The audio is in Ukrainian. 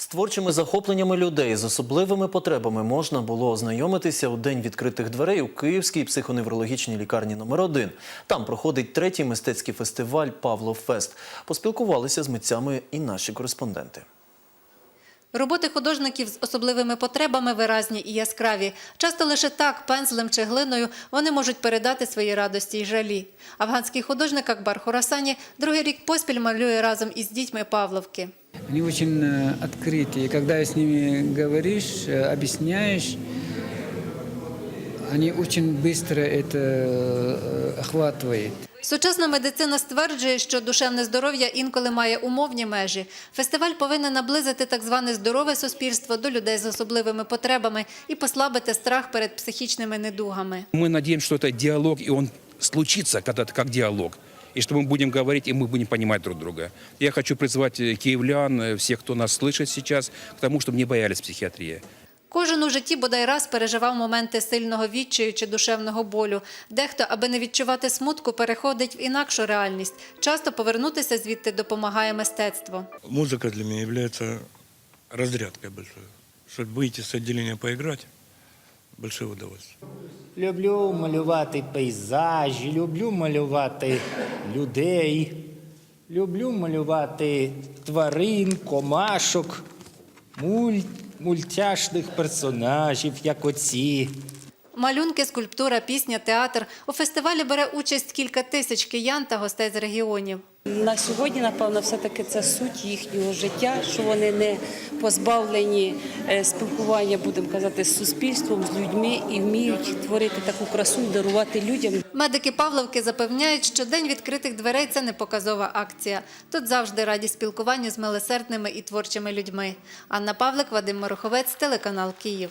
З творчими захопленнями людей з особливими потребами можна було ознайомитися у день відкритих дверей у Київській психоневрологічній лікарні номер 1 Там проходить третій мистецький фестиваль Павло Фест. Поспілкувалися з митцями і наші кореспонденти. Роботи художників з особливими потребами виразні і яскраві. Часто лише так, пензлем чи глиною, вони можуть передати свої радості й жалі. Афганський художник Акбар Хорасані другий рік поспіль малює разом із дітьми Павловки Они очень э, открытые. И когда с ними говоришь, э, объясняешь, они очень быстро это э, охватывают. Сучасна медицина стверджує, що душевне здоров'я інколи має умовні межі. Фестиваль повинен наблизити так зване здорове суспільство до людей з особливими потребами і послабити страх перед психічними недугами. Мы надеемся, что это диалог, и он случится когда-то как диалог. И что мы будем говорить, и мы будем понимать друг друга. Я хочу призвать э, киевлян, э, всех, кто нас слышит сейчас, к тому, чтобы не боялись психиатрии. Кожен у житті бодай раз переживав моменти сильного відчаю чи душевного болю. Дехто, аби не відчувати смутку, переходить в інакшу реальність. Часто повернутися звідти допомагає мистецтво. Музыка для меня является разрядкой большой. Чтобы выйти с отделения поиграть, большое удовольствие. Люблю малювати пейзажі, люблю малювати людей, люблю малювати тварин, комашок, муль, мультяшних персонажів, як оці. Малюнки, скульптура, пісня, театр. У фестивалі бере участь кілька тисяч киян та гостей з регіонів. На сьогодні, напевно, все-таки це суть їхнього життя, що вони не позбавлені е, спілкування, будемо казати, з суспільством, з людьми і вміють творити таку красу і дарувати людям. Медики Павловки запевняють, що день відкритих дверей це не показова акція. Тут завжди раді спілкуванню з милосердними і творчими людьми. Анна Павлик, Вадим Мороховець, телеканал Київ.